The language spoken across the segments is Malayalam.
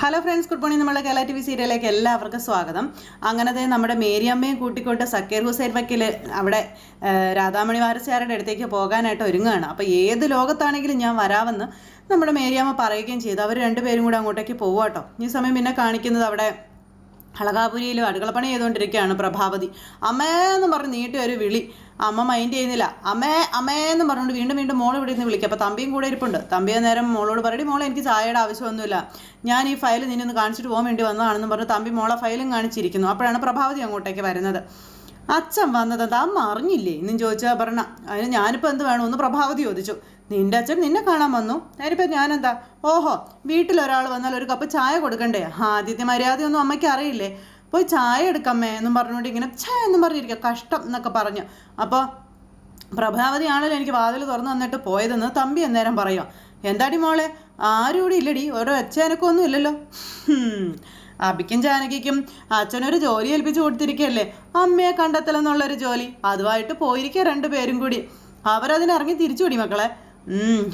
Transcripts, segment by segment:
ഹലോ ഫ്രണ്ട്സ് ഗുഡ് മോർണിംഗ് നമ്മുടെ കേരള ടി വി സീരിയലിലേക്ക് എല്ലാവർക്കും സ്വാഗതം. അങ്ങനെ അങ്ങനത്തെ നമ്മുടെ മേരിയമ്മയും കൂട്ടിക്കൊണ്ട് സക്കീർ ഹുസൈൻ വക്കീൽ അവിടെ രാധാമണി വാരസ്യാരുടെ അടുത്തേക്ക് പോകാനായിട്ട് ഒരുങ്ങുകയാണ്. അപ്പോൾ ഏത് ലോകത്താണെങ്കിലും ഞാൻ വരാമെന്ന് നമ്മുടെ മേരിയമ്മ പറയുകയും ചെയ്തു. അവർ രണ്ടുപേരും കൂടെ അങ്ങോട്ടേക്ക് പോവാട്ടോ ഈ സമയം പിന്നെ കാണിക്കുന്നത് അവിടെ അളകാപുരിയിലും അടുക്കളപ്പണി ചെയ്തുകൊണ്ടിരിക്കുകയാണ് പ്രഭാവതി. അമ്മേ എന്ന് പറഞ്ഞ് നീട്ടി ഒരു വിളി. അമ്മ മൈൻഡ് ചെയ്യുന്നില്ല. അമ്മേ അമ്മേ എന്ന് പറഞ്ഞുകൊണ്ട് വീണ്ടും വീണ്ടും മോൾ ഇവിടെ നിന്ന് വിളിക്കുക അപ്പോൾ തമ്പിയും കൂടെ ഇരിപ്പുണ്ട്. തമ്പിയ നേരം മോളോട് പറയടി മോളെ എനിക്ക് ചായയുടെ ആവശ്യമൊന്നുമില്ല. ഞാൻ ഈ ഫയൽ നിന്നെ ഒന്ന് കാണിച്ചിട്ട് പോകാൻ വേണ്ടി വന്നതാണെന്ന് പറഞ്ഞ് തമ്പി മോളെ ഫയലും കാണിച്ചിരിക്കുന്നു. അപ്പോഴാണ് പ്രഭാവതി അങ്ങോട്ടേക്ക് വരുന്നത്. അച്ഛൻ വന്നത് അമ്മ അറിഞ്ഞില്ലേ? എന്നും ചോദിച്ചാൽ പറഞ്ഞ. അതിന് ഞാനിപ്പോൾ എന്ത് വേണം പ്രഭാവതി ചോദിച്ചു. നിന്റെ അച്ഛൻ നിന്നെ കാണാൻ വന്നു. ഞാനിപ്പോൾ ഞാനെന്താ? ഓഹോ വീട്ടിലൊരാൾ വന്നാൽ ഒരു കപ്പ് ചായ കൊടുക്കണ്ടേ? ആദ്യത്തെ മര്യാദയൊന്നും അമ്മയ്ക്ക് അറിയില്ലേ? പോയി ചായ എടുക്കമ്മേ എന്നും പറഞ്ഞുകൊണ്ട് ഇങ്ങനെ ഛേ എന്നും പറഞ്ഞിരിക്കുക. കഷ്ടം എന്നൊക്കെ പറഞ്ഞു. അപ്പോൾ പ്രഭാവതി ആണല്ലോ എനിക്ക് വാതിൽ തുറന്നു തന്നിട്ട് പോയതെന്ന് തമ്പി അന്നേരം പറയുക എന്താടി മോളെ? ആരും ഇല്ലടി. ഓരോ അച്ഛനക്കൊന്നും ഇല്ലല്ലോ. അബിക്കും ജാനകിക്കും അച്ഛനൊരു ജോലി ഏൽപ്പിച്ചു കൊടുത്തിരിക്കുകയല്ലേ? അമ്മയെ കണ്ടെത്തലെന്നുള്ളൊരു ജോലി. അതുമായിട്ട് പോയിരിക്കുക രണ്ടുപേരും കൂടി. അവരതിനിറങ്ങി തിരിച്ചു കൂടി മക്കളെ.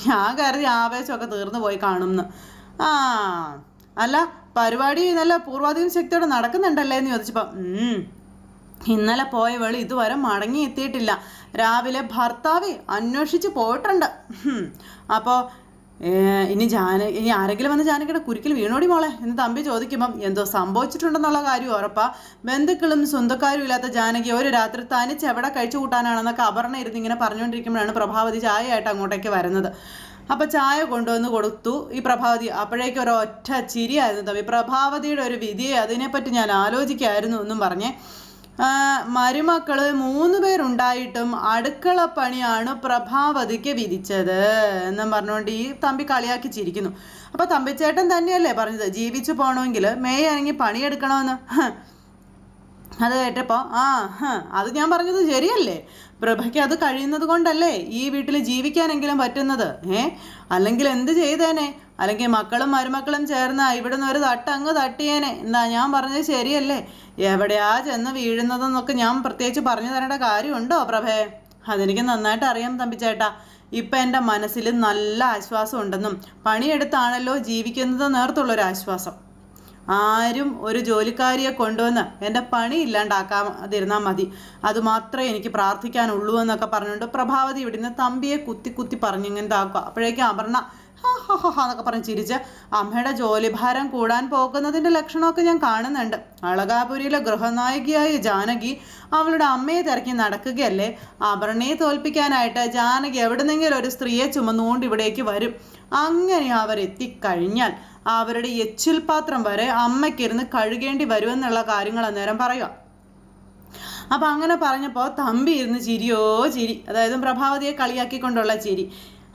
ഞാൻ കരുതി ആവേശമൊക്കെ തീർന്നു പോയി കാണുമെന്ന് ആ. അല്ല പരിപാടി നല്ല പൂർവാധീന ശക്തിയോടെ നടക്കുന്നുണ്ടല്ലേ എന്ന് ചോദിച്ചപ്പോൾ ഉം. ഇന്നലെ പോയ വെളി ഇതുവരെ മടങ്ങി എത്തിയിട്ടില്ല രാവിലെ ഭർത്താവ് അന്വേഷിച്ച് പോയിട്ടുണ്ട്. അപ്പോ അപ്പോൾ ഇനി ജാന ഇനി ആരെങ്കിലും വന്ന് ജാനകിയുടെ കുരുക്കിൽ വീണോടി മോളെ എന്ന് തമ്പി ചോദിക്കുമ്പം എന്തോ സംഭവിച്ചിട്ടുണ്ടെന്നുള്ള കാര്യം ഉറപ്പാ. ബന്ധുക്കളും സ്വന്തക്കാരും ഇല്ലാത്ത ജാനകി ഒരു രാത്രി തനിച്ച് എവിടെ കഴിച്ചു കൂട്ടാനാണെന്നൊക്കെ അപർണ ഇരുന്ന് ഇങ്ങനെ പറഞ്ഞുകൊണ്ടിരിക്കുമ്പോഴാണ് പ്രഭാവതി ചായയായിട്ട് അങ്ങോട്ടേക്ക് വരുന്നത്. അപ്പം ചായ കൊണ്ടുവന്ന് കൊടുത്തു. ഈ പ്രഭാവതി അപ്പോഴേക്കും ഒരു ഒറ്റ ചിരിയായിരുന്നു തമ്മിൽ പ്രഭാവതിയുടെ ഒരു വിധിയെ അതിനെപ്പറ്റി ഞാൻ ആലോചിക്കായിരുന്നു എന്നും പറഞ്ഞേ. മരുമക്കൾ മൂന്ന് പേരുണ്ടായിട്ടും അടുക്കള പണിയാണ് പ്രഭാവതിക്ക് വിധിച്ചത് എന്നും പറഞ്ഞുകൊണ്ട് ഈ തമ്പി കളിയാക്കി ചിരിക്കുന്നു. അപ്പം തമ്പിച്ചേട്ടൻ തന്നെയല്ലേ പറഞ്ഞത്? ജീവിച്ചു പോകണമെങ്കിൽ മേയ ഇറങ്ങി പണിയെടുക്കണമെന്ന്. അത് കേട്ടപ്പോൾ ആ അത് ഞാൻ പറഞ്ഞത് ശരിയല്ലേ? പ്രഭയ്ക്ക് അത് കഴിയുന്നത് കൊണ്ടല്ലേ ഈ വീട്ടിൽ ജീവിക്കാനെങ്കിലും പറ്റുന്നത് ഏ? അല്ലെങ്കിൽ എന്ത് ചെയ്തേനെ? അല്ലെങ്കിൽ മക്കളും മരുമക്കളും ചേർന്ന് ഇവിടുന്ന് ഒരു തട്ട് അങ്ങ് തട്ടിയേനെ. എന്താ ഞാൻ പറഞ്ഞത് ശരിയല്ലേ? എവിടെയാ ചെന്ന് വീഴുന്നതെന്നൊക്കെ ഞാൻ പ്രത്യേകിച്ച് പറഞ്ഞു തരേണ്ട കാര്യമുണ്ടോ പ്രഭേ? അതെനിക്ക് നന്നായിട്ട് അറിയാം തമ്പിച്ചേട്ടാ. ഇപ്പം എന്റെ മനസ്സിൽ നല്ല ആശ്വാസം ഉണ്ടെന്നും പണിയെടുത്താണല്ലോ ജീവിക്കുന്നത് നേർത്തുള്ളൊരു ആശ്വാസം. ആരും ഒരു ജോലിക്കാരിയെ കൊണ്ടുവന്ന് എന്റെ പണി ഇല്ലാണ്ടാക്കാതിരുന്നാൽ മതി. അതുമാത്രമേ എനിക്ക് പ്രാർത്ഥിക്കാനുള്ളൂ എന്നൊക്കെ പറഞ്ഞുകൊണ്ട് പ്രഭാവതി ഇവിടുന്ന് തമ്പിയെ കുത്തി കുത്തി പറഞ്ഞിങ്ങനെ താക്കുക അപ്പോഴേക്കും അപർണ എന്നൊക്കെ പറഞ്ഞ് ചിരിച്ച് അമ്മയുടെ ജോലിഭാരം കൂടാൻ പോകുന്നതിന്റെ ലക്ഷണമൊക്കെ ഞാൻ കാണുന്നുണ്ട്. അളകാപുരിയിലെ ഗൃഹനായികയായ ജാനകി അവളുടെ അമ്മയെ തിരക്കി നടക്കുകയല്ലേ? അപർണയെ തോൽപ്പിക്കാനായിട്ട് ജാനകി എവിടുന്നെങ്കിലും ഒരു സ്ത്രീയെ ചുമന്നുകൊണ്ട് ഇവിടേക്ക് വരും. അങ്ങനെ അവർ എത്തിക്കഴിഞ്ഞാൽ അവരുടെ എച്ചിൽ പാത്രം വരെ അമ്മയ്ക്കിരുന്ന് കഴുകേണ്ടി വരുമെന്നുള്ള കാര്യങ്ങൾ അന്നേരം പറയുക. അപ്പം അങ്ങനെ പറഞ്ഞപ്പോൾ തമ്പി ഇരുന്ന് ചിരിയോ ചിരി അതായത് പ്രഭാവതിയെ കളിയാക്കിക്കൊണ്ടുള്ള ചിരി.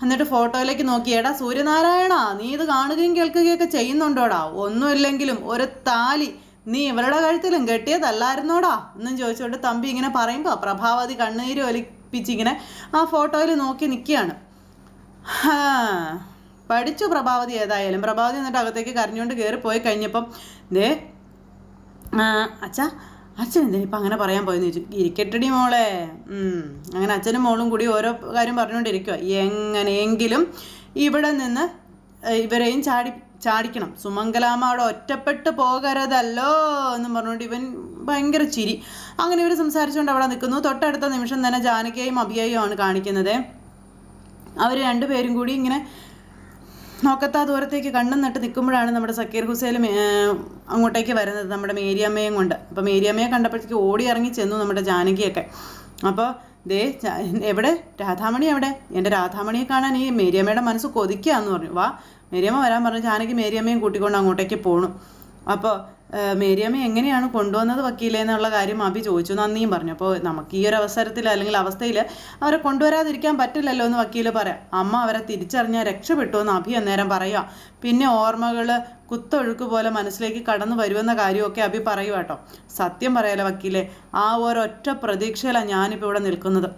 എന്നിട്ട് ഫോട്ടോയിലേക്ക് നോക്കിയേടാ സൂര്യനാരായണ നീ ഇത് കാണുകയും കേൾക്കുകയൊക്കെ ചെയ്യുന്നുണ്ടോടാ? ഒന്നുമില്ലെങ്കിലും ഒരു താലി നീ ഇവരുടെ കഴുത്തിലും കെട്ടിയതല്ലായിരുന്നോടാ? എന്നും ചോദിച്ചുകൊണ്ട് തമ്പി ഇങ്ങനെ പറയുമ്പോൾ പ്രഭാവതി കണ്ണീര് ഒലിപ്പിച്ചിങ്ങനെ ആ ഫോട്ടോയിൽ നോക്കി നിൽക്കുകയാണ് പഠിച്ചു പ്രഭാവതി ഏതായാലും. പ്രഭാവതി എന്നിട്ട് അകത്തേക്ക് കരഞ്ഞുകൊണ്ട് കയറി പോയി കഴിഞ്ഞപ്പം ദേ അച്ഛ അച്ഛാ അച്ഛൻ എന്തിനാ ഇപ്പം അങ്ങനെ പറയാൻ പോയെന്ന് ചോദിച്ചു. ഇരിക്കട്ടടി മോളെ. അങ്ങനെ അച്ഛനും മോളും കൂടി ഓരോ കാര്യം പറഞ്ഞുകൊണ്ടിരിക്കുക എങ്ങനെയെങ്കിലും ഇവിടെ നിന്ന് ഇവരെയും ചാടി ചാടിക്കണം. സുമംഗലാമ്മ അവിടെ ഒറ്റപ്പെട്ട് പോകരുതല്ലോ എന്ന് പറഞ്ഞുകൊണ്ട് ഇവൻ ഭയങ്കര ചിരി. അങ്ങനെ ഇവർ സംസാരിച്ചുകൊണ്ട് അവിടെ നിൽക്കുന്നു. തൊട്ടടുത്ത നിമിഷം തന്നെ ജാനകിയെയും അഭിയയും ആണ് കാണിക്കുന്നത്. അവർ രണ്ടുപേരും കൂടി ഇങ്ങനെ നോക്കത്താ ദൂരത്തേക്ക് കണ്ണും നട്ട് നിൽക്കുമ്പോഴാണ് നമ്മുടെ സക്കീർ ഹുസൈൻ അങ്ങോട്ടേക്ക് വരുന്നത്. നമ്മുടെ മേരിയമ്മയും കൊണ്ട്. അപ്പോൾ മേരിയമ്മയെ കണ്ടപ്പോഴത്തേക്ക് ഓടി ഇറങ്ങി ചെന്നു നമ്മുടെ ജാനകിയൊക്കെ. അപ്പോൾ ദേ എവിടെ? രാധാമണി എവിടെ? എന്റെ രാധാമണിയെ കാണാൻ ഈ മേരിയമ്മയുടെ മനസ്സ് കൊതിക്കുക എന്ന് പറഞ്ഞു. വാ മേരിയമ്മ വരാൻ പറഞ്ഞു. ജാനകി മേരിയമ്മയും കൂട്ടിക്കൊണ്ട് അങ്ങോട്ടേക്ക് പോണു. അപ്പോൾ മേരിയമ്മ എങ്ങനെയാണ് കൊണ്ടുവന്നത് വക്കീലേ എന്നുള്ള കാര്യം അഭി ചോദിച്ചു. നന്ദിയും പറഞ്ഞു. അപ്പോൾ നമുക്ക് ഈ ഒരു അവസരത്തിൽ അല്ലെങ്കിൽ അവസ്ഥയിൽ അവരെ കൊണ്ടുവരാതിരിക്കാൻ പറ്റില്ലല്ലോ എന്ന് വക്കീൽ പറയാം. അമ്മ അവരെ തിരിച്ചറിഞ്ഞാൽ രക്ഷപ്പെട്ടു എന്ന് അഭി അന്നേരം പറയുക പിന്നെ ഓർമ്മകൾ കുത്തൊഴുക്ക് പോലെ മനസ്സിലേക്ക് കടന്നു വരുമെന്ന കാര്യമൊക്കെ അഭി പറയുക കേട്ടോ. സത്യം പറയാലോ വക്കീലെ ആ ഒരൊറ്റ പ്രതീക്ഷയിലാണ് ഞാനിപ്പോൾ ഇവിടെ നിൽക്കുന്നത്.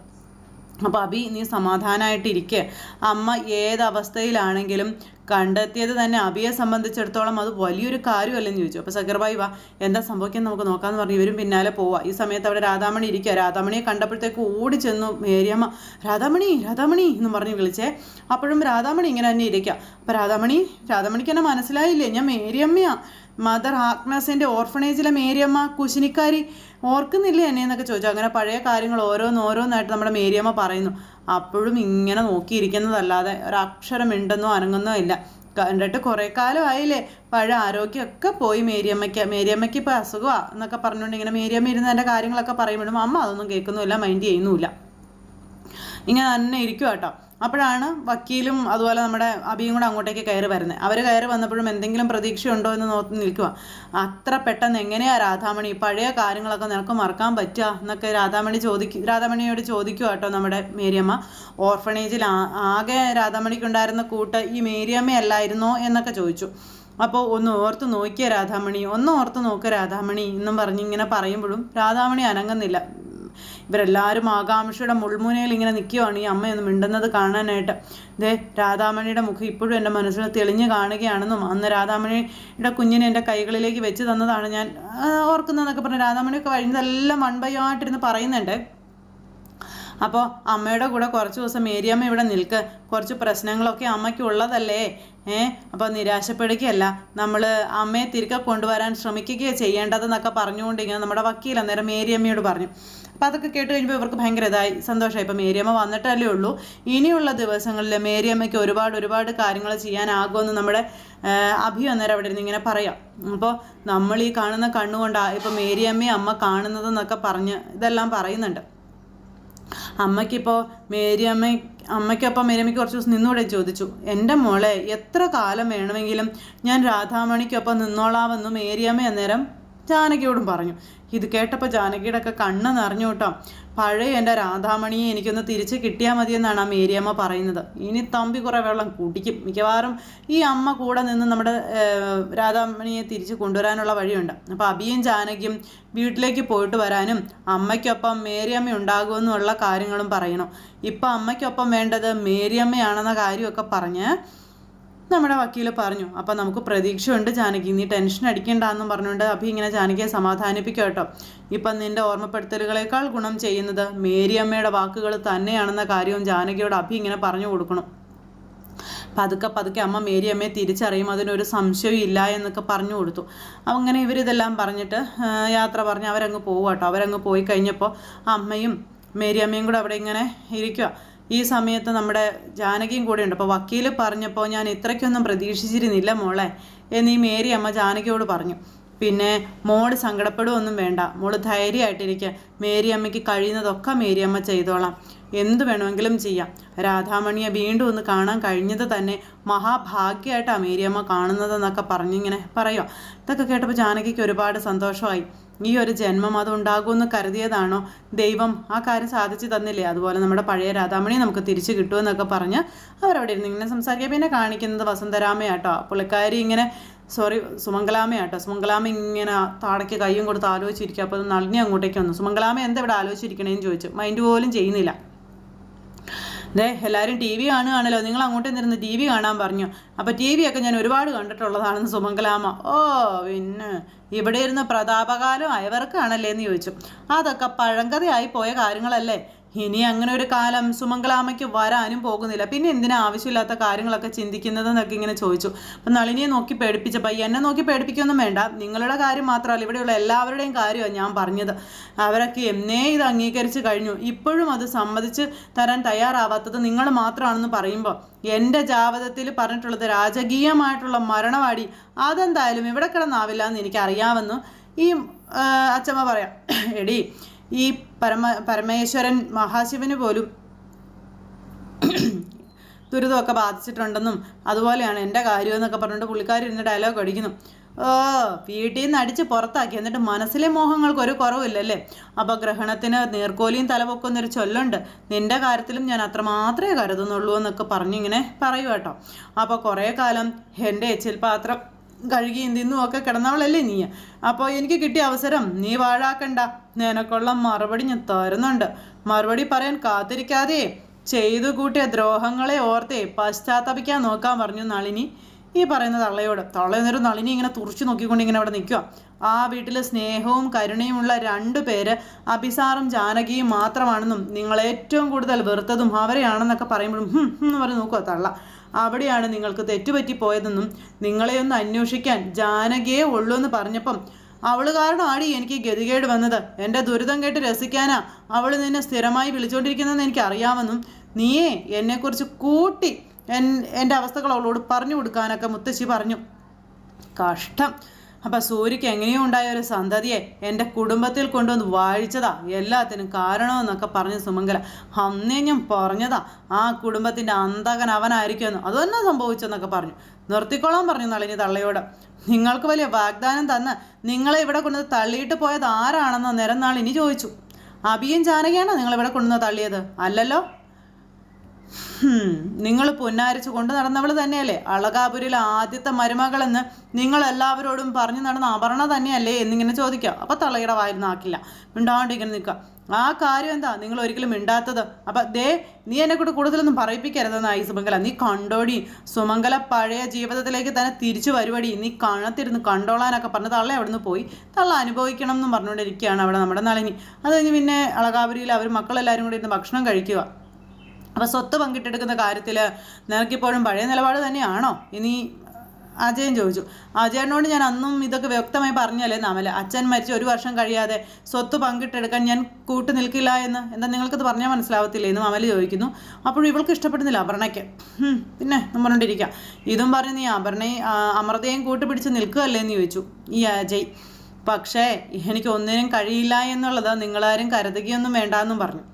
അപ്പോൾ അഭി നീ സമാധാനമായിട്ടിരിക്കുക അമ്മ ഏതവസ്ഥയിലാണെങ്കിലും കണ്ടെത്തിയത് തന്നെ അബിയെ സംബന്ധിച്ചിടത്തോളം അത് വലിയൊരു കാര്യമല്ലെന്ന് ചോദിച്ചു. അപ്പോൾ സക്കർബായി വാ എന്താ സംഭവിക്കാൻ നമുക്ക് നോക്കാമെന്ന് പറഞ്ഞു. ഇവരും പിന്നാലെ പോവാ. ഈ സമയത്ത് അവിടെ രാധാമണി ഇരിക്കുക രാധാമണിയെ കണ്ടപ്പോഴത്തേക്ക് ഓടി ചെന്നു മേരിയമ്മ രാധാമണി രാധാമണി എന്ന് പറഞ്ഞ് വിളിച്ചേ. അപ്പോഴും രാധാമണി ഇങ്ങനെ തന്നെ ഇരിക്കുക അപ്പോൾ രാധാമണി രാധാമണിക്ക് എന്നെ മനസ്സിലായില്ലേ? ഞാൻ മേരിയമ്മയാ മദർ ആഗ്നസിന്റെ ഓർഫണേജിലെ മേരിയമ്മ കുശിനിക്കാരി ഓർക്കുന്നില്ലേ എന്നെ എന്നൊക്കെ ചോദിച്ചു. അങ്ങനെ പഴയ കാര്യങ്ങൾ ഓരോന്നോരോന്നായിട്ട് നമ്മുടെ മേരിയമ്മ പറയുന്നു. അപ്പോഴും ഇങ്ങനെ നോക്കിയിരിക്കുന്നതല്ലാതെ ഒരക്ഷരം ഉണ്ടെന്നോ അനങ്ങുന്നോ ഇല്ല. കണ്ടിട്ട് കുറേ കാലമായില്ലേ പഴയ ആരോഗ്യമൊക്കെ പോയി മേരിയമ്മയ്ക്ക്. മേരിയമ്മയ്ക്ക് ഇപ്പോൾ അസുഖമാണ് എന്നൊക്കെ പറഞ്ഞുകൊണ്ട് ഇങ്ങനെ മേരിയമ്മ ഇരുന്ന് എന്റെ കാര്യങ്ങളൊക്കെ പറയുമ്പോഴും അമ്മ അതൊന്നും കേൾക്കുന്നുമില്ല മൈൻഡ് ചെയ്യുന്നുമില്ല. ഇങ്ങനെ തന്നെ ഇരിക്കും കേട്ടോ അപ്പോഴാണ് വക്കീലും അതുപോലെ നമ്മുടെ അബിയും കൂടെ അങ്ങോട്ടേക്ക് കയറി വരുന്നത്. അവർ കയറി വന്നപ്പോഴും എന്തെങ്കിലും പ്രതീക്ഷയുണ്ടോ എന്ന് നോക്കി നിൽക്കുക അത്ര പെട്ടെന്ന് എങ്ങനെയാ രാധാമണി? പഴയ കാര്യങ്ങളൊക്കെ നിനക്ക് മറക്കാൻ പറ്റുക എന്നൊക്കെ രാധാമണി ചോദിക്കും രാധാമണിയോട് ചോദിക്കുക കേട്ടോ നമ്മുടെ മേരിയമ്മ. ഓർഫണേജിൽ ആകെ രാധാമണിക്കുണ്ടായിരുന്ന കൂട്ട് ഈ മേരിയമ്മയല്ലായിരുന്നോ എന്നൊക്കെ ചോദിച്ചു. അപ്പോൾ ഒന്ന് ഓർത്ത് നോക്കിയ രാധാമണി ഒന്ന് ഓർത്ത് നോക്കുക രാധാമണി എന്നും പറഞ്ഞ് ഇങ്ങനെ പറയുമ്പോഴും രാധാമണി അനങ്ങുന്നില്ല. ഇവരെല്ലാവരും ആകാംക്ഷയുടെ മുൾമുനയിൽ ഇങ്ങനെ നിൽക്കുകയാണ് ഈ അമ്മയൊന്ന് മിണ്ടുന്നത് കാണാനായിട്ട്. ദേ രാധാമണിയുടെ മുഖം ഇപ്പോഴും എന്റെ മനസ്സിൽ തെളിഞ്ഞു കാണുകയാണെന്നും അന്ന് രാധാമണിയുടെ കുഞ്ഞിനെ എന്റെ കൈകളിലേക്ക് വെച്ച് തന്നതാണ് ഞാൻ ഓർക്കുന്നതെന്നൊക്കെ പറഞ്ഞ് രാധാമണിയൊക്കെ കഴിഞ്ഞതെല്ലാം വൺ ബൈ ആയിട്ടിരുന്ന് പറയുന്നുണ്ട്. അപ്പോൾ അമ്മയുടെ കൂടെ കുറച്ച് ദിവസം മേരിയമ്മ ഇവിടെ നിൽക്ക്. കുറച്ച് പ്രശ്നങ്ങളൊക്കെ അമ്മയ്ക്ക് ഉള്ളതല്ലേ ഏ? അപ്പോൾ നിരാശപ്പെടുകയല്ല. നമ്മൾ അമ്മയെ തിരികെ കൊണ്ടുവരാൻ ശ്രമിക്കുകയോ ചെയ്യേണ്ടതെന്നൊക്കെ പറഞ്ഞുകൊണ്ട് ഇങ്ങനെ നമ്മുടെ വക്കീൽ അന്നേരം മേരിയമ്മയോട് പറഞ്ഞു. അപ്പോൾ അതൊക്കെ കേട്ട് കഴിഞ്ഞപ്പോൾ ഇവർക്ക് ഭയങ്കര ഇതായി. സന്തോഷമായി ഇപ്പോൾ മേരിയമ്മ വന്നിട്ടല്ലേ ഉള്ളൂ. ഇനിയുള്ള ദിവസങ്ങളിൽ മേരിയമ്മയ്ക്ക് ഒരുപാട് ഒരുപാട് കാര്യങ്ങൾ ചെയ്യാനാകുമെന്ന് നമ്മുടെ അഭി അന്നേരം അവിടെ ഇരുന്ന് ഇങ്ങനെ പറയാം. അപ്പോൾ നമ്മൾ ഈ കാണുന്ന കണ്ണുകൊണ്ടാണ് ഇപ്പോൾ മേരിയമ്മയും അമ്മ കാണുന്നതെന്നൊക്കെ പറഞ്ഞ് ഇതെല്ലാം പറയുന്നുണ്ട്. അമ്മയ്ക്കിപ്പോൾ മേരിയമ്മ അമ്മയ്ക്കപ്പം മേരിയമ്മയ്ക്ക് കുറച്ച് ദിവസം നിന്നൂടെ ചോദിച്ചു. എന്റെ മോളെ എത്ര കാലം വേണമെങ്കിലും ഞാൻ രാധാമണിക്കൊപ്പം നിന്നോളാമെന്ന് മേരിയമ്മ അന്നേരം ജാനകിയോടും പറഞ്ഞു. ഇത് കേട്ടപ്പോൾ ജാനകിയുടെ ഒക്കെ കണ്ണ് നിറഞ്ഞു കേട്ടോ. പഴയ എന്റെ രാധാമണിയെ എനിക്കൊന്ന് തിരിച്ച് കിട്ടിയാൽ മതിയെന്നാണ് ആ മേരിയമ്മ പറയുന്നത്. ഇനി തമ്പി കുറേ വെള്ളം കുടിക്കും. മിക്കവാറും ഈ അമ്മ കൂടെ നിന്ന് നമ്മുടെ രാധാമണിയെ തിരിച്ച് കൊണ്ടുവരാനുള്ള വഴിയുണ്ട്. അപ്പോൾ അബിയും ജാനകിയും വീട്ടിലേക്ക് പോയിട്ട് വരാനും അമ്മയ്ക്കൊപ്പം മേരിയമ്മ ഉണ്ടാകുമെന്നുള്ള കാര്യങ്ങളും പറയണം. ഇപ്പം അമ്മയ്ക്കൊപ്പം വേണ്ടത് മേരിയമ്മയാണെന്ന കാര്യമൊക്കെ പറഞ്ഞ് നമ്മുടെ വക്കീൽ പറഞ്ഞു അപ്പം നമുക്ക് പ്രതീക്ഷയുണ്ട് ജാനകി നീ ടെൻഷൻ അടിക്കേണ്ടെന്നും പറഞ്ഞുകൊണ്ട് അഭി ഇങ്ങനെ ജാനകിയെ സമാധാനിപ്പിക്കുക കേട്ടോ. ഇപ്പം നിന്റെ ഓർമ്മപ്പെടുത്തലുകളേക്കാൾ ഗുണം ചെയ്യുന്നത് മേരിയമ്മയുടെ വാക്കുകൾ തന്നെയാണെന്ന കാര്യവും ജാനകിയോട് അഭി ഇങ്ങനെ പറഞ്ഞു കൊടുക്കണം. പതുക്കെ പതുക്കെ അമ്മ മേരിയമ്മയെ തിരിച്ചറിയും അതിനൊരു സംശയവും ഇല്ല എന്നൊക്കെ പറഞ്ഞു കൊടുത്തു. അങ്ങനെ ഇവരിതെല്ലാം പറഞ്ഞിട്ട് യാത്ര പറഞ്ഞ് അവരങ്ങ് പോവാട്ടോ അവരങ്ങ് പോയി കഴിഞ്ഞപ്പോൾ അമ്മയും മേരിയമ്മയും കൂടെ അവിടെ ഇങ്ങനെ ഇരിക്കുക ഈ സമയത്ത് നമ്മുടെ ജാനകിയും കൂടെ ഉണ്ട്. അപ്പോൾ വക്കീൽ പറഞ്ഞപ്പോൾ ഞാൻ ഇത്രയ്ക്കൊന്നും പ്രതീക്ഷിച്ചിരുന്നില്ല മോളെ എന്നീ മേരി അമ്മ ജാനകിയോട് പറഞ്ഞു. പിന്നെ മോൾ സങ്കടപ്പെടുകയൊന്നും വേണ്ട. മോൾ ധൈര്യമായിട്ടിരിക്കുക മേരി അമ്മയ്ക്ക് കഴിയുന്നതൊക്കെ മേരി അമ്മ ചെയ്തോളാം. എന്ത് വേണമെങ്കിലും ചെയ്യാം. രാധാമണിയെ വീണ്ടും ഒന്ന് കാണാൻ കഴിഞ്ഞത് തന്നെ മഹാഭാഗ്യമായിട്ടാണ് മേരിയമ്മ കാണുന്നതെന്നൊക്കെ പറഞ്ഞിങ്ങനെ പറയുക ഇതൊക്കെ കേട്ടപ്പോൾ ജാനകിക്ക് ഒരുപാട് സന്തോഷമായി. ഈ ഒരു ജന്മം അത് ഉണ്ടാകുമെന്ന് കരുതിയതാണോ? ദൈവം ആ കാര്യം സാധിച്ചു തന്നില്ലേ? അതുപോലെ നമ്മുടെ പഴയ രാധാമണി നമുക്ക് തിരിച്ചു കിട്ടുമെന്നൊക്കെ പറഞ്ഞ് അവരവിടെ ഇരുന്ന് ഇങ്ങനെ സംസാരിക്കുക. പിന്നെ കാണിക്കുന്നത് വസന്തരാമയാട്ടോ. പുള്ളിക്കാരി ഇങ്ങനെ സോറി സുമംഗലാമയാട്ടോ. സുമംഗലാമ ഇങ്ങനെ താടയ്ക്ക് കൈയും കൊടുത്ത് ആലോചിച്ചിരിക്കുക. അപ്പോൾ നളിനി അങ്ങോട്ടേക്ക് വന്നു. സുമംഗലാമ എന്താ ഇവിടെ ആലോചിച്ചിരിക്കണേന്ന് ചോദിച്ചു. മൈൻഡ് പോലും ചെയ്യുന്നില്ല. ദേ എല്ലാവരും ടി വി കാണുകയാണല്ലോ. നിങ്ങൾ അങ്ങോട്ട് നിന്നിരുന്ന് ടി വി കാണാൻ പറഞ്ഞു. അപ്പോൾ ടി വി ഒക്കെ ഞാൻ ഒരുപാട് കണ്ടിട്ടുള്ളതാണെന്ന് സുമംഗലാമ ഓ പിന്നെ ഇവിടെ ഇരുന്ന് പ്രതാപകാലം അയവർക്കാണല്ലേ എന്ന് ചോദിച്ചു. അതൊക്കെ പഴങ്കഥയായി പോയ കാര്യങ്ങളല്ലേ? ഇനി അങ്ങനെ ഒരു കാലം സുമംഗലാമയ്ക്ക് വരാനും പോകുന്നില്ല. പിന്നെ എന്തിനാ ആവശ്യമില്ലാത്ത കാര്യങ്ങളൊക്കെ ചിന്തിക്കുന്നതെന്നൊക്കെ ഇങ്ങനെ ചോദിച്ചു. അപ്പം നളിനിയെ നോക്കി പേടിപ്പിച്ചപ്പോൾ എന്നെ നോക്കി പേടിപ്പിക്കൊന്നും വേണ്ട. നിങ്ങളുടെ കാര്യം മാത്രമല്ല ഇവിടെയുള്ള എല്ലാവരുടെയും കാര്യമാണ് ഞാൻ പറഞ്ഞത്. അവരൊക്കെ എന്നേ ഇത് അംഗീകരിച്ച് കഴിഞ്ഞു. ഇപ്പോഴും അത് സമ്മതിച്ച് തരാൻ തയ്യാറാവാത്തത് നിങ്ങൾ മാത്രമാണെന്ന് പറയുമ്പോൾ എന്റെ ജാതകത്തിൽ പറഞ്ഞിട്ടുള്ളത് രാജകീയമായിട്ടുള്ള മരണവാടി അതെന്തായാലും ഇവിടെ കിടന്നാവില്ല എന്ന് എനിക്കറിയാമെന്ന് ഈ അച്ഛമ്മ പറയാം. എടി ഈ പരമ പരമേശ്വരൻ മഹാശിവന് പോലും ദുരിതമൊക്കെ ബാധിച്ചിട്ടുണ്ടെന്നും അതുപോലെയാണ് എന്റെ കാര്യം എന്നൊക്കെ പറഞ്ഞിട്ട് പുള്ളിക്കാരി ഇരുന്ന് ഡയലോഗ് അടിക്കുന്നു. ഓ വീട്ടിൽ നിന്ന് അടിച്ച് പുറത്താക്കി. എന്നിട്ട് മനസ്സിലെ മോഹങ്ങൾക്ക് ഒരു കുറവില്ലല്ലേ? അപ്പോൾ ഗ്രഹണത്തിന് നീർക്കോലിയും തലപൊക്കുന്നൊരു ചൊല്ലുണ്ട്. നിന്റെ കാര്യത്തിലും ഞാൻ അത്രമാത്രമേ കരുതുന്നുള്ളൂ എന്നൊക്കെ പറഞ്ഞിങ്ങനെ പറയൂ കേട്ടോ. അപ്പോൾ കുറേ കാലം എന്റെ എച്ചിൽ പാത്രം കഴുകിയും തിന്നും ഒക്കെ കിടന്നവളല്ലേ നീ. അപ്പോൾ എനിക്ക് കിട്ടിയ അവസരം നീ വാഴാക്കണ്ട. നിനക്കുള്ള മറുപടി ഞാൻ തരുന്നുണ്ട്. മറുപടി പറയാൻ കാത്തിരിക്കാതെ ചെയ്തു കൂട്ടിയ ദ്രോഹങ്ങളെ ഓർത്തെ പശ്ചാത്തപിക്കാൻ നോക്കാൻ പറഞ്ഞു നളിനി. ഈ പറയുന്ന തള്ളയോട് തള്ള എന്നൊരു നളിനി ഇങ്ങനെ തുറച്ചു നോക്കിക്കൊണ്ട് ഇങ്ങനെ അവിടെ നിൽക്കുക ആ വീട്ടിൽ സ്നേഹവും കരുണയുമുള്ള രണ്ടു പേര് അഭിസാറും ജാനകിയും മാത്രമാണെന്നും നിങ്ങൾ ഏറ്റവും കൂടുതൽ വെറുത്തതും അവരെയാണെന്നൊക്കെ പറയുമ്പോഴും എന്ന് പറഞ്ഞ് നോക്കുക തള്ള. അവിടെയാണ് നിങ്ങൾക്ക് തെറ്റുപറ്റി പോയതെന്നും നിങ്ങളെ ഒന്ന് അന്വേഷിക്കാൻ ജാനകിയേ ഉള്ളൂ എന്ന് പറഞ്ഞപ്പം അവൾ കാരണം ആടി എനിക്ക് ഗതികേട് വന്നത്. എന്റെ ദുരിതം കേട്ട് രസിക്കാനാ അവൾ നിന്നെ സ്ഥിരമായി വിളിച്ചുകൊണ്ടിരിക്കുന്നതെന്ന് എനിക്ക് അറിയാമെന്നും നീയേ എന്നെക്കുറിച്ച് കൂട്ടി എൻ എന്റെ അവസ്ഥകൾ അവളോട് പറഞ്ഞു കൊടുക്കാനൊക്കെ മുത്തശ്ശി പറഞ്ഞു. കഷ്ടം. അപ്പം സൂര്യക്ക് എങ്ങനെയോ ഉണ്ടായ ഒരു സന്തതിയെ എന്റെ കുടുംബത്തിൽ കൊണ്ടുവന്ന് വാഴിച്ചതാ. എല്ലാത്തിനും കാരണമെന്നൊക്കെ പറഞ്ഞ് സുമംഗല. അന്നേ ഞാൻ പറഞ്ഞതാ ആ കുടുംബത്തിന്റെ അന്തകൻ അവനായിരിക്കുമെന്ന് അത് തന്നെ സംഭവിച്ചെന്നൊക്കെ പറഞ്ഞു. നിർത്തിക്കോളാൻ പറഞ്ഞു നളിനി തള്ളയോട്. നിങ്ങൾക്ക് വലിയ വാഗ്ദാനം തന്ന് നിങ്ങളെ ഇവിടെ കൊണ്ടുവന്ന് തള്ളിയിട്ട് പോയത് ആരാണെന്ന് നിരന്നാൾ നാളിനി ചോദിച്ചു. അബിയും ജാനകിയാണോ നിങ്ങളിവിടെ കൊണ്ടുവന്ന് തള്ളിയത്? അല്ലല്ലോ? നിങ്ങൾ പൊന്നാരിച്ച് കൊണ്ട് നടന്നവൾ തന്നെയല്ലേ? അളകാപുരിലെ ആദ്യത്തെ മരുമകളെന്ന് നിങ്ങൾ എല്ലാവരോടും പറഞ്ഞു നടന്ന അപർണ തന്നെയല്ലേ എന്നിങ്ങനെ ചോദിക്കുക. അപ്പൊ തളയുടെ വായിരുന്നു മിണ്ടാണ്ട് ഇങ്ങനെ നിൽക്കുക. ആ കാര്യം എന്താ? നിങ്ങൾ ഒരിക്കലും മിണ്ടാത്തത്. അപ്പൊ ദേ നീ എന്നെ കൂടെ കൂടുതലൊന്നും പറയിപ്പിക്കരുതെന്നായി സുമംഗല നീ കണ്ടോടി. സുമംഗല പഴയ ജീവിതത്തിലേക്ക് തന്നെ തിരിച്ചു വരുവടി. നീ കാണത്തിരുന്ന് കണ്ടോളാനൊക്കെ പറഞ്ഞ് തള്ള അവിടുന്ന് പോയി. തള്ള അനുഭവിക്കണം എന്നും പറഞ്ഞുകൊണ്ടിരിക്കുകയാണ് അവിടെ നമ്മുടെ നളിനി. അത് കഴിഞ്ഞ് പിന്നെ അളകാപുരിയിൽ അവർ മക്കളെല്ലാവരും കൂടി ഇരുന്ന് ഭക്ഷണം കഴിക്കുക. അപ്പോൾ സ്വത്ത് പങ്കിട്ടെടുക്കുന്ന കാര്യത്തിൽ നിനക്കിപ്പോഴും പഴയ നിലപാട് തന്നെയാണോ? ഇനി അജയൻ ചോദിച്ചു. അജയനോട് ഞാൻ അന്നും ഇതൊക്കെ വ്യക്തമായി പറഞ്ഞല്ലേ നാമല? അച്ഛൻ മരിച്ച് ഒരു വർഷം കഴിയാതെ സ്വത്ത് പങ്കിട്ടെടുക്കാൻ ഞാൻ കൂട്ടു നിൽക്കില്ല എന്ന്. എന്താ നിങ്ങൾക്കത് പറഞ്ഞാൽ മനസ്സിലാവത്തില്ലേ എന്ന് മാമല ചോദിക്കുന്നു. അപ്പോഴും ഇവൾക്ക് ഇഷ്ടപ്പെടുന്നില്ല അപർണയ്ക്ക്. പിന്നെ പറഞ്ഞോണ്ടിരിക്കാം ഇതും പറഞ്ഞ് നീ അപർണയും അമൃതയും കൂട്ടുപിടിച്ച് നിൽക്കുകയല്ലേ എന്ന് ചോദിച്ചു. ഈ അജയ്. പക്ഷേ എനിക്ക് ഒന്നിനും കഴിയില്ല എന്നുള്ളത് നിങ്ങളാരും കരുതുകയൊന്നും വേണ്ടാന്നും പറഞ്ഞു.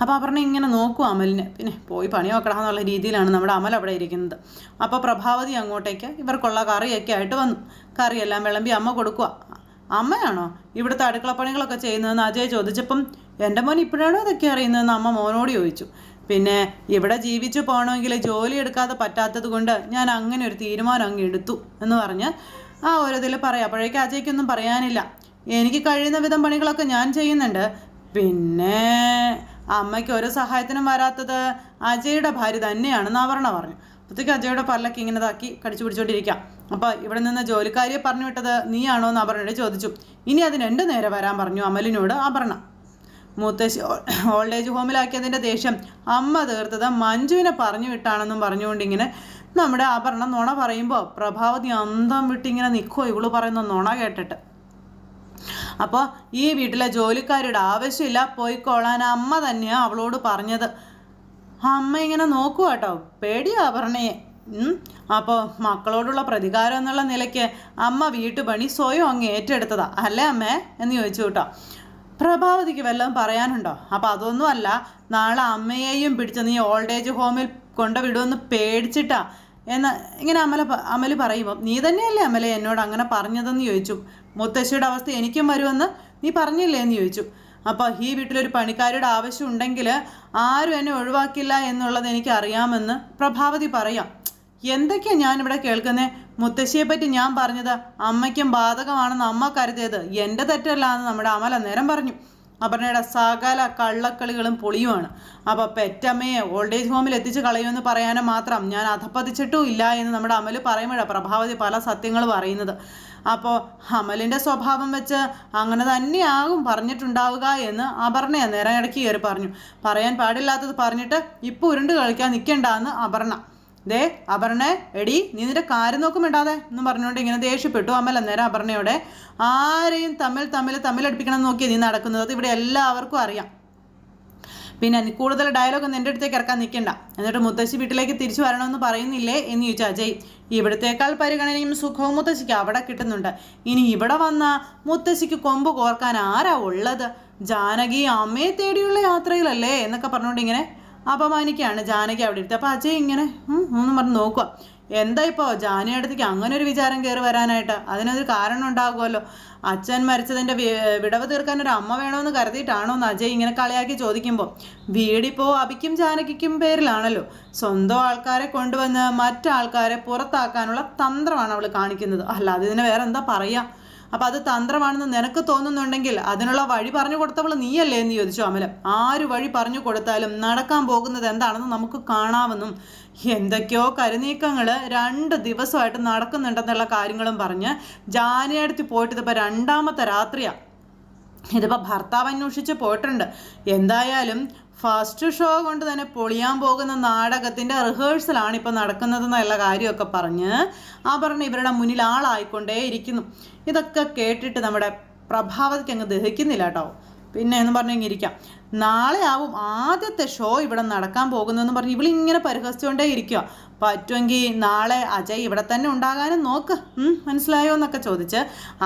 അപ്പോൾ അപർണ ഇങ്ങനെ നോക്കും അമലിനെ. പിന്നെ പോയി പണി നോക്കണം എന്നുള്ള രീതിയിലാണ് നമ്മുടെ അമൽ അവിടെ ഇരിക്കുന്നത്. അപ്പോൾ പ്രഭാവതി അങ്ങോട്ടേക്ക് ഇവർക്കുള്ള കറിയൊക്കെ ആയിട്ട് വന്നു. കറിയെല്ലാം വിളമ്പി അമ്മ കൊടുക്കുക അമ്മയാണോ ഇവിടുത്തെ അടുക്കളപ്പണികളൊക്കെ ചെയ്യുന്നതെന്ന് അജയ് ചോദിച്ചപ്പം എന്റെ മോൻ ഇപ്പോഴാണോ ഇതൊക്കെ അറിയുന്നതെന്ന് അമ്മ മോനോട് ചോദിച്ചു. പിന്നെ ഇവിടെ ജീവിച്ചു പോകണമെങ്കിൽ ജോലി എടുക്കാതെ പറ്റാത്തത് കൊണ്ട് ഞാൻ അങ്ങനെ ഒരു തീരുമാനം അങ്ങ് എടുത്തു എന്ന് പറഞ്ഞ് ആ ഒരു ഇതിൽ പറയാം. അപ്പോഴേക്കും അജയ്ക്കൊന്നും പറയാനില്ല. എനിക്ക് കഴിയുന്ന വിധം പണികളൊക്കെ ഞാൻ ചെയ്യുന്നുണ്ട്. പിന്നെ അമ്മയ്ക്ക് ഒരു സഹായത്തിനും വരാത്തത് അജയുടെ ഭാര്യ തന്നെയാണെന്ന് ആവരണ പറഞ്ഞു. അപ്പോഴത്തേക്ക് അജയുടെ പല്ലൊക്കെ ഇങ്ങനെ താക്കി കടിച്ചു പിടിച്ചോണ്ടിരിക്കാം. അപ്പോൾ ഇവിടെ നിന്ന് ജോലിക്കാരിയെ പറഞ്ഞു വിട്ടത് നീയാണോ എന്ന് അപർണയോട് ചോദിച്ചു. ഇനി അതിന് എന്റെ നേരെ വരാൻ പറഞ്ഞു അമലിനോട് അപർണ. മുത്തശ്ശി ഓൾഡ് ഏജ് ഹോമിലാക്കിയതിന്റെ ദേഷ്യം അമ്മ തീർത്തത് മഞ്ജുവിനെ പറഞ്ഞു വിട്ടാണെന്നും പറഞ്ഞുകൊണ്ട് ഇങ്ങനെ നമ്മുടെ അപർണ നുണ പറയുമ്പോൾ പ്രഭാവതി അന്തം വിട്ടിങ്ങനെ നിൽക്കുമോ ഇവൾ പറയുന്ന നുണ കേട്ടിട്ട്. അപ്പോൾ ഈ വീട്ടിലെ ജോലിക്കാരുടെ ആവശ്യമില്ല പോയിക്കോളാൻ അമ്മ തന്നെയാണ് അവളോട് പറഞ്ഞത്. അമ്മ ഇങ്ങനെ നോക്കുക കേട്ടോ പേടിയാ പറഞ്ഞേ അപ്പോൾ മക്കളോടുള്ള പ്രതികാരം എന്നുള്ള നിലയ്ക്ക് അമ്മ വീട്ടുപണി സ്വയം അങ്ങ് ഏറ്റെടുത്തതാ. അല്ലേ അമ്മേ? എന്ന് ചോദിച്ചു കേട്ടോ. പ്രഭാവതിക്ക് വല്ലതും പറയാനുണ്ടോ? അപ്പോൾ അതൊന്നുമല്ല നാളെ അമ്മയെയും പിടിച്ച് നീ ഓൾഡ് ഏജ് ഹോമിൽ കൊണ്ടുവിടുമെന്ന് പേടിച്ചിട്ടാ എന്ന് ഇങ്ങനെ അമല അമൽ പറയുമ്പോൾ നീ തന്നെയല്ലേ അമല എന്നോട് അങ്ങനെ പറഞ്ഞതെന്ന് ചോദിച്ചു? മുത്തശ്ശിയുടെ അവസ്ഥ എനിക്കും വരുമെന്ന് നീ പറഞ്ഞില്ലേ എന്ന് ചോദിച്ചു. അപ്പോൾ ഈ വീട്ടിലൊരു പണിക്കാരുടെ ആവശ്യം ഉണ്ടെങ്കിൽ ആരും എന്നെ ഒഴിവാക്കില്ല എന്നുള്ളത് എനിക്ക് അറിയാമെന്ന് പ്രഭാവതി പറയാം. എന്തൊക്കെയാണ് ഞാനിവിടെ കേൾക്കുന്നത് മുത്തശ്ശിയെ പറ്റി ഞാൻ പറഞ്ഞത് അമ്മയ്ക്കും ബാധകമാണെന്ന് അമ്മ കരുതിയത് എന്റെ തെറ്റല്ല എന്ന് നമ്മുടെ അമല നേരം പറഞ്ഞു. അപർണയുടെ സകല കള്ളക്കളികളും പൊളിയുമാണ് അപ്പോൾ പെറ്റമ്മയെ ഓൾഡ് ഏജ് ഹോമിൽ എത്തിച്ച് കളയുമെന്ന് പറയാനും മാത്രം ഞാൻ അധപ്പതിച്ചിട്ടും ഇല്ല എന്ന് നമ്മുടെ അമൽ പറയുമ്പോഴാണ് പ്രഭാവതി പല സത്യങ്ങൾ പറയുന്നത്. അപ്പോൾ അമലിന്റെ സ്വഭാവം വെച്ച് അങ്ങനെ തന്നെയാകും പറഞ്ഞിട്ടുണ്ടാവുക എന്ന് അപർണയെ നേരം ഇടയ്ക്ക് കയറി പറഞ്ഞു. പറയാൻ പാടില്ലാത്തത് പറഞ്ഞിട്ട് ഇപ്പോൾ ഉരുണ്ട് കളിക്കാൻ നിൽക്കണ്ട എന്ന് അപർണ. ദേ അപർണെ എടി നീ നിന്റെ കാര്യം നോക്കും വേണ്ടാതെ എന്ന് പറഞ്ഞുകൊണ്ട് ഇങ്ങനെ ദേഷ്യപ്പെട്ടു അമൽ അന്നേരം അപർണയോടെ ആരെയും തമ്മിൽ തമ്മിൽ തമ്മിലടിപ്പിക്കണം നോക്കിയാൽ നീ നടക്കുന്നത്? അത് ഇവിടെ എല്ലാവർക്കും അറിയാം. പിന്നെ കൂടുതൽ ഡയലോഗ് ഒന്നും എന്റെ അടുത്തേക്ക് ഇറക്കാൻ നിൽക്കണ്ട. എന്നിട്ട് മുത്തശ്ശി വീട്ടിലേക്ക് തിരിച്ചു വരണമെന്ന് പറയുന്നില്ലേ എന്ന് ചോദിച്ചു അജയ്. ഇവിടത്തേക്കാൾ പരിഗണനയും സുഖവും മുത്തശ്ശിക്ക് അവിടെ കിട്ടുന്നുണ്ട്. ഇനി ഇവിടെ വന്ന മുത്തശ്ശിക്ക് കൊമ്പ് കോർക്കാൻ ആരാ ഉള്ളത്? ജാനകി അമ്മയെ തേടിയുള്ള യാത്രയിലല്ലേ? എന്നൊക്കെ പറഞ്ഞുകൊണ്ട് ഇങ്ങനെ അപമാനിക്കുകയാണ് ജാനകി അവിടെ ഇരുത്തി. അപ്പോൾ അജയ് ഇങ്ങനെ ഒന്ന് പറഞ്ഞ് നോക്കുക എന്താ ഇപ്പോൾ ജാനി അടുത്തേക്ക് അങ്ങനെ ഒരു വിചാരം കയറി വരാനായിട്ട് അതിനൊരു കാരണം ഉണ്ടാകുമല്ലോ. അച്ഛൻ മരിച്ചതിന്റെ വിടവ് തീർക്കാൻ ഒരു അമ്മ വേണമെന്ന് കരുതിയിട്ടാണോ എന്ന് അജയ് ഇങ്ങനെ കളിയാക്കി ചോദിക്കുമ്പോൾ വീടിപ്പോൾ അബിക്കും ജാനകിക്കും പേരിലാണല്ലോ. സ്വന്തം ആൾക്കാരെ കൊണ്ടുവന്ന് മറ്റാൾക്കാരെ പുറത്താക്കാനുള്ള തന്ത്രമാണ് അവൾ കാണിക്കുന്നത്. അല്ലാതെ ഇതിനെ വേറെ എന്താ പറയുക അപ്പം അത് തന്ത്രമാണെന്ന് നിനക്ക് തോന്നുന്നുണ്ടെങ്കിൽ അതിനുള്ള വഴി പറഞ്ഞു കൊടുത്തവൾ നീയല്ലേ എന്ന് ചോദിച്ചു അമലം. ആര് വഴി പറഞ്ഞു കൊടുത്താലും നടക്കാൻ പോകുന്നത് എന്താണെന്ന് നമുക്ക് കാണാമെന്നും എന്തൊക്കെയോ കരുനീക്കങ്ങൾ രണ്ട് ദിവസമായിട്ട് നടക്കുന്നുണ്ടെന്നുള്ള കാര്യങ്ങളും പറഞ്ഞ് ജാനയടുത്ത് പോയിട്ട് ഇതിപ്പോൾ രണ്ടാമത്തെ രാത്രിയാണ് ഇതിപ്പോൾ ഭർത്താവ് അന്വേഷിച്ച് പോയിട്ടുണ്ട്. എന്തായാലും ഫസ്റ്റ് ഷോ കൊണ്ട് തന്നെ പൊളിയാൻ പോകുന്ന നാടകത്തിന്റെ റിഹേഴ്സലാണ് നടക്കുന്നത് എന്നുള്ള കാര്യമൊക്കെ പറഞ്ഞ് ആ പറഞ്ഞ ഇവരുടെ മുന്നിൽ ആളായിക്കൊണ്ടേ ഇരിക്കുന്നു. ഇതൊക്കെ കേട്ടിട്ട് നമ്മുടെ പ്രഭാവതിക്ക് അങ്ങ് ദഹിക്കുന്നില്ല കേട്ടോ. പിന്നെ എന്ന് പറഞ്ഞിരിക്കാം നാളെ ആവും ആദ്യത്തെ ഷോ ഇവിടെ നടക്കാൻ പോകുന്നതെന്ന് പറഞ്ഞ് ഇവളിങ്ങനെ പരിഹസിച്ചുകൊണ്ടേ ഇരിക്കുക പറ്റുമെങ്കിൽ നാളെ അജയ് ഇവിടെ തന്നെ ഉണ്ടാകാനും നോക്ക്. മനസ്സിലായോ എന്നൊക്കെ ചോദിച്ച്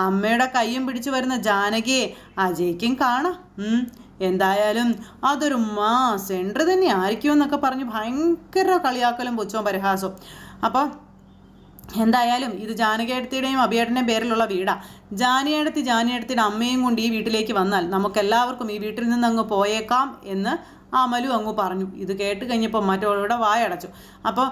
അമ്മയുടെ കയ്യും പിടിച്ചു വരുന്ന ജാനകിയെ അജയ്ക്കും കാണാം. എന്തായാലും അതൊരു മാ സെന്റർ തന്നെ ആയിരിക്കും എന്നൊക്കെ പറഞ്ഞ് ഭയങ്കര കളിയാക്കലും പുച്ഛവും പരിഹാസവും. അപ്പോൾ എന്തായാലും ഇത് ജാനകിയടുത്തിയുടെയും അഭിയേട്ടന്റെയും പേരിലുള്ള വീടാ. ജാനിയടുത്തി ജാനിയടുത്തിയുടെ അമ്മയും കൊണ്ട് ഈ വീട്ടിലേക്ക് വന്നാൽ നമുക്കെല്ലാവർക്കും ഈ വീട്ടിൽ നിന്ന് അങ്ങ് പോയേക്കാം എന്ന് അമലു അങ്ങ് പറഞ്ഞു. ഇത് കേട്ട് കഴിഞ്ഞപ്പോൾ മറ്റവളുടെ വായടച്ചു. അപ്പോൾ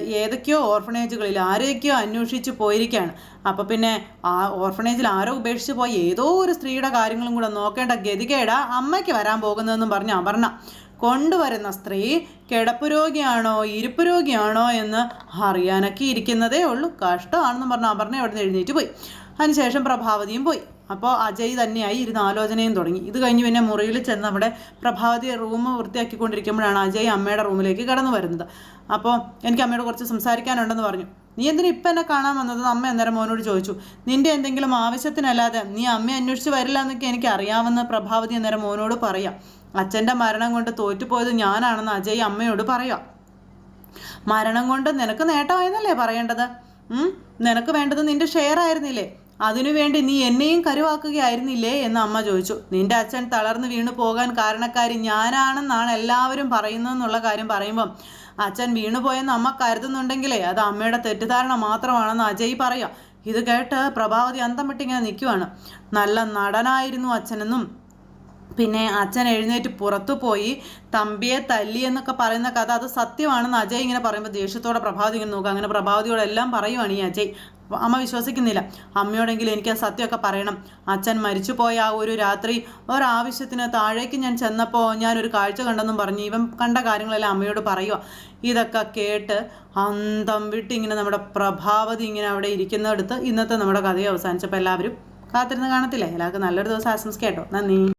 ഏതൊക്കെയോ ഓർഫണേജുകളിൽ ആരെയൊക്കെയോ അന്വേഷിച്ച് പോയിരിക്കുകയാണ്. അപ്പോൾ പിന്നെ ആ ഓർഫണേജിൽ ആരോ ഉപേക്ഷിച്ച് പോയ. ഏതോ ഒരു സ്ത്രീയുടെ കാര്യങ്ങളും കൂടെ നോക്കേണ്ട ഗതികേട അമ്മയ്ക്ക് വരാൻ പോകുന്നതെന്നും പറഞ്ഞ് അപർണ. കൊണ്ടുവരുന്ന സ്ത്രീ കിടപ്പ് രോഗിയാണോ ഇരിപ്പ് രോഗിയാണോ എന്ന് അറിയാനൊക്കെ ഇരിക്കുന്നതേ ഉള്ളൂ. കഷ്ടമാണെന്ന് പറഞ്ഞ് അപർണ അവിടെ നിന്ന് എഴുന്നേറ്റ് പോയി. അതിനുശേഷം പ്രഭാവതിയും പോയി. അപ്പോൾ അജയ് തന്നെയായി ഇരുന്ന് ആലോചനയും തുടങ്ങി. ഇത് കഴിഞ്ഞ് പിന്നെ മുറിയിൽ ചെന്ന് നമ്മുടെ പ്രഭാവതി റൂം വൃത്തിയാക്കിക്കൊണ്ടിരിക്കുമ്പോഴാണ് അജയ് അമ്മയുടെ റൂമിലേക്ക് കടന്നു വരുന്നത്. അപ്പോൾ എനിക്ക് അമ്മയോട് കുറച്ച് സംസാരിക്കാനുണ്ടെന്ന് പറഞ്ഞു. നീ എന്തിനാ ഇപ്പം എന്നെ കാണാൻ വന്നത്? അമ്മ അന്നേരം മോനോട് ചോദിച്ചു. നിന്റെ എന്തെങ്കിലും ആവശ്യത്തിനല്ലാതെ നീ അമ്മയെ അന്വേഷിച്ച് വരില്ല എന്നൊക്കെ എനിക്ക് അറിയാമെന്ന് പ്രഭാവതി അന്നേരം മോനോട് പറയാം. അച്ഛന്റെ മരണം കൊണ്ട് തോറ്റുപോയത് ഞാനാണെന്ന് അജയ് അമ്മയോട് പറയാം. മരണം കൊണ്ട് നിനക്ക് നേട്ടമായെന്നല്ലേ പറയേണ്ടത്? നിനക്ക് വേണ്ടത് നിന്റെ ഷെയർ ആയിരുന്നില്ലേ? അതിനുവേണ്ടി നീ എന്നെയും കരുവാക്കുകയായിരുന്നില്ലേ? എന്ന് അമ്മ ചോദിച്ചു. നിന്റെ അച്ഛൻ തളർന്നു വീണു പോകാൻ കാരണക്കാരി ഞാനാണെന്നാണ് എല്ലാവരും പറയുന്നതെന്നുള്ള കാര്യം പറയുമ്പം അച്ഛൻ വീണുപോയെന്ന് അമ്മ കരുതുന്നുണ്ടെങ്കിലേ അത് അമ്മയുടെ തെറ്റിദ്ധാരണ മാത്രമാണെന്ന് അജയ് പറയാം. ഇത് കേട്ട് പ്രഭാവതി അന്തം വിട്ടിങ്ങനെ നിൽക്കുവാണ്. നല്ല നടനായിരുന്നു അച്ഛനെന്നും പിന്നെ അച്ഛൻ എഴുന്നേറ്റ് പുറത്തു പോയി തമ്പിയെ തല്ലി എന്നൊക്കെ പറയുന്ന കഥ അത് സത്യമാണെന്ന് അജയ് ഇങ്ങനെ പറയുമ്പോൾ ദേഷ്യത്തോടെ പ്രഭാവതി ഇങ്ങനെ നോക്കുക. അങ്ങനെ പ്രഭാവതിയോട് എല്ലാം പറയുവാണ് ഈ അജയ്. അമ്മ വിശ്വസിക്കുന്നില്ല. അമ്മയോടെങ്കിലും എനിക്ക് ആ സത്യമൊക്കെ പറയണം. അച്ഛൻ മരിച്ചു പോയ ആ ഒരു രാത്രി ഒരാവശ്യത്തിന് താഴേക്ക് ഞാൻ ചെന്നപ്പോൾ ഒരു കാഴ്ച കണ്ടെന്നും പറഞ്ഞു ഇവൻ കണ്ട കാര്യങ്ങളെല്ലാം അമ്മയോട് പറയുക ഇതൊക്കെ കേട്ട് അന്തം വിട്ട് ഇങ്ങനെ നമ്മുടെ പ്രഭാവതി ഇങ്ങനെ അവിടെ ഇരിക്കുന്നിടത്ത് ഇന്നത്തെ നമ്മുടെ കഥയെ അവസാനിച്ചപ്പോൾ എല്ലാവരും കാത്തിരുന്ന് കാണത്തില്ലേ? എല്ലാവർക്കും നല്ലൊരു ദിവസം ആശംസിക്കാം കേട്ടോ. നന്ദി.